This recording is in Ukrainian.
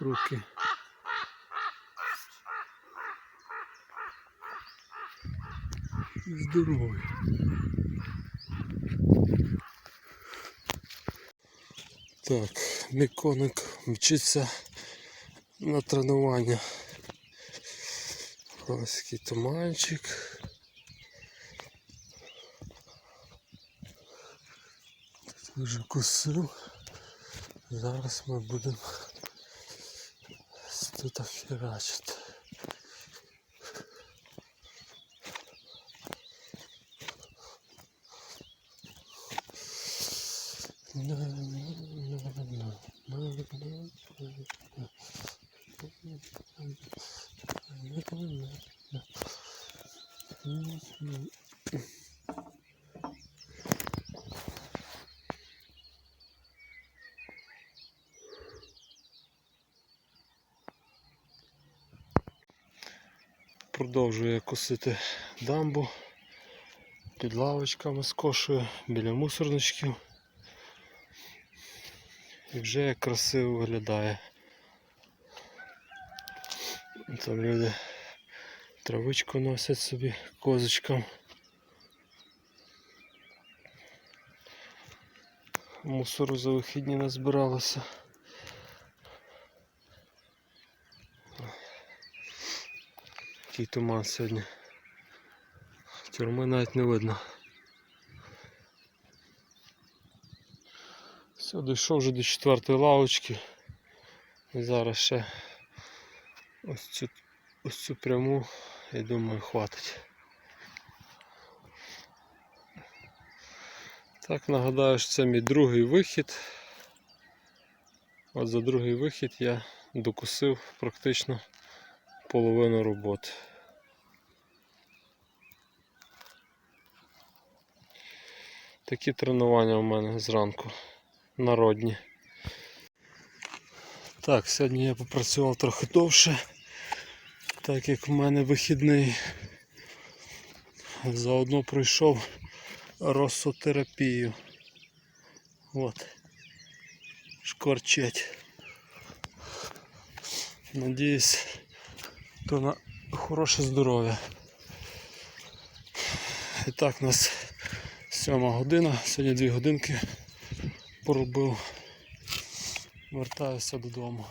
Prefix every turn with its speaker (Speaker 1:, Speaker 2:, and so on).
Speaker 1: руки. Здоровий. Так, мій коник на тренування. Ось туманчик. Тут вже косив. Зараз ми будемо тут херачит. No, no, no, no, no, no. Mm-hmm. Продовжує косити дамбу під лавочками скошує біля мусорничків. І вже як красиво виглядає. Там люди травичку носять собі козочкам. Мусору за вихідні назбиралося. Який туман сьогодні. Тюрми навіть не видно. Все, дійшов вже до четвертої лавочки. І зараз ще ось цю, ось цю пряму, я думаю, хватить. Так, нагадаю, що це мій другий вихід. От за другий вихід я докусив практично половину роботи. Такі тренування у мене зранку народні. Так, сьогодні я попрацював трохи довше, так як в мене вихідний. Заодно пройшов росотерапію. От. Шкварчать. Надіюсь, то на хороше здоров'я. І так, нас сьома година, сьогодні дві годинки поробив. Вертаюся додому.